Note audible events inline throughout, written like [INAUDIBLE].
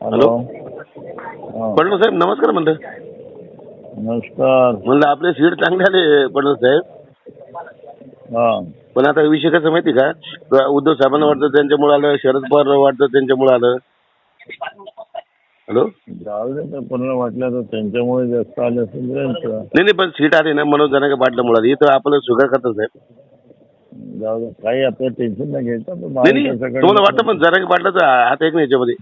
Hello. हा. पडलो साहेब नमस्कार म्हणलं. नमस्कार. म्हणलं आपले सीट चांगले आले पडलो साहेब. हा. पण आता विषय कसं माहिती का? उद्धव साहेबांना वाटतं त्यांच्यामुळे आलं शरद पवार वाटतं त्यांच्यामुळे आलं. हॅलो. तर वाटलं तर त्यांच्यामुळे जास्त आले असेल नाही नाही पण सीट आली ना मनोज जनाके पाटलामुळे आली. इथं आपलं स्वीकार करतात साहेब. जाऊ काही आपलं टेन्शन नाही घ्यायचं. तुम्हाला वाटतं पण जनाके पाटलाचा हात एक नाही याच्यामध्ये?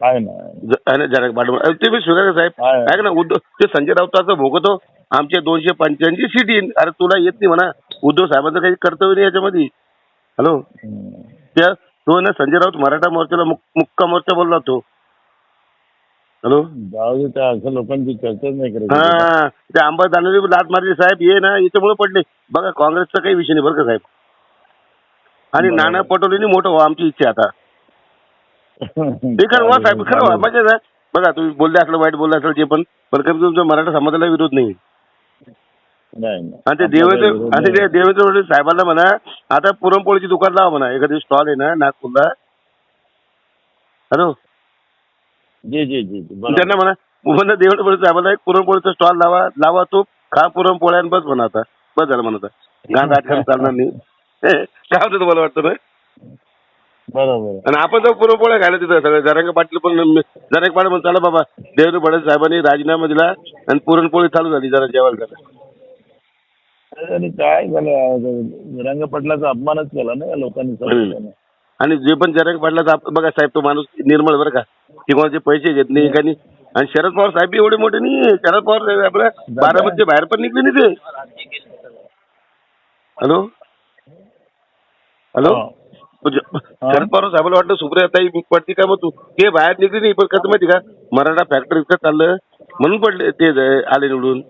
काय नाही. आहे जनाके पाटील ते मी साहेब. आहे. ऐक ना उद्धव ते संजय राऊताचं भोगतो. आमचे दोनशे पंच्याऐंशी सीट येईन. अरे तुला येत नाही म्हणा. उद्धव साहेबांचं काही कर्तव्य नाही याच्यामध्ये. हॅलो? हम्म. त्या तो ना संजय राऊत मराठा मोर्चाला मुक- मुक्का मोर्चा बोलला तो हॅलो? जाऊ दे त्या असं लोकांची चर्चाच नाही करायची हा ते आंबा दानवे लाट मारली. साहेब ये ना याच्यामुळे पडले. बघा काँग्रेसचा काही विषय नाही बरं का साहेब? आणि बरोबर. नाना पटोलेनी मोठं व्हा आमची इच्छा आहे आता. ते [LAUGHS] खरं व्हा साहेब खरं म्हणजे ना बघा तुम्ही बोलले असलं वाईट बोलले असेल जे पण पण कधी तुमच्या मराठा समाजाला विरोध नाही. आणि ते देवेंद्र आणि ते. देवेंद्र फडणवीस साहेबांना म्हणा आता पुरणपोळीची दुकान लावा म्हणा. एखादी स्टॉल आहे ना नागपूरला. हॅलो? जी जी जी. त्यांना म्हणा म्हणा देवेंद्र फडणवीस साहेबांना एक पुरणपोळीचा स्टॉल लावा लावा तो. खा पुरणपोळ्या बस म्हणा आता. बस झालं म्हणा आता. गाण राजकारण चालणार नाही. [LAUGHS] काय होतं तुम्हाला वाटतं ना बरोबर. आणि आपण तर पुरणपोळ्या खायला तिथं सगळं जरांग पाटील पण जरांग पाटील पण चला बाबा देवेंद्र फडणवीस साहेबांनी राजीनामा दिला आणि पुरणपोळी चालू झाली जरा जेवायला झालं आणि काय झालं? रंग पटलाचा अपमानच केला ना या लोकांनी. आणि जे पण जरांग पाटलाचा आप- बघा साहेब तो माणूस निर्मळ बरं का. की कोणाचे पैसे घेत नाही का नाही. आणि शरद पवार साहेब बी एवढे मोठे नाही शरद पवार साहेब आपल्या बारामतीच्या बाहेर पण निघले नाही ते. हॅलो? हॅलो? हा. म्हणजे शरद पवार साहेबांना वाटतं सुप्रियाताई पडती काय मग तू ते बाहेर निघली नाही पण कसं माहिती का मराठा फॅक्टरी इतकं चाललं. म्हणून पडले ते आले निवडून.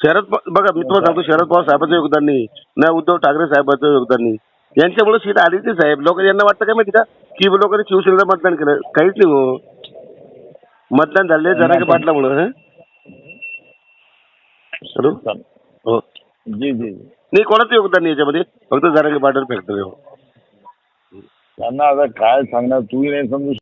शरद बघा मी तुम्हाला सांगतो शरद पवार साहेबांचं योगदान नाही ना उद्धव ठाकरे साहेबांचं योगदान नाही. यांच्यामुळे सीट आली ती साहेब. लोक यांना वाटतं काय माहिती का की लोकांनी शिवसेनेला मतदान केलं? काहीच नाही हो. मतदान झाले जरा पाटलामुळं? हॅलो. हो. जी जी. नाही कोणाचं योगदान नाही याच्यामध्ये? फक्त जरांगे पाटील फॅक्टरी हो त्यांना आता काय सांगणार? तूही नाही समजू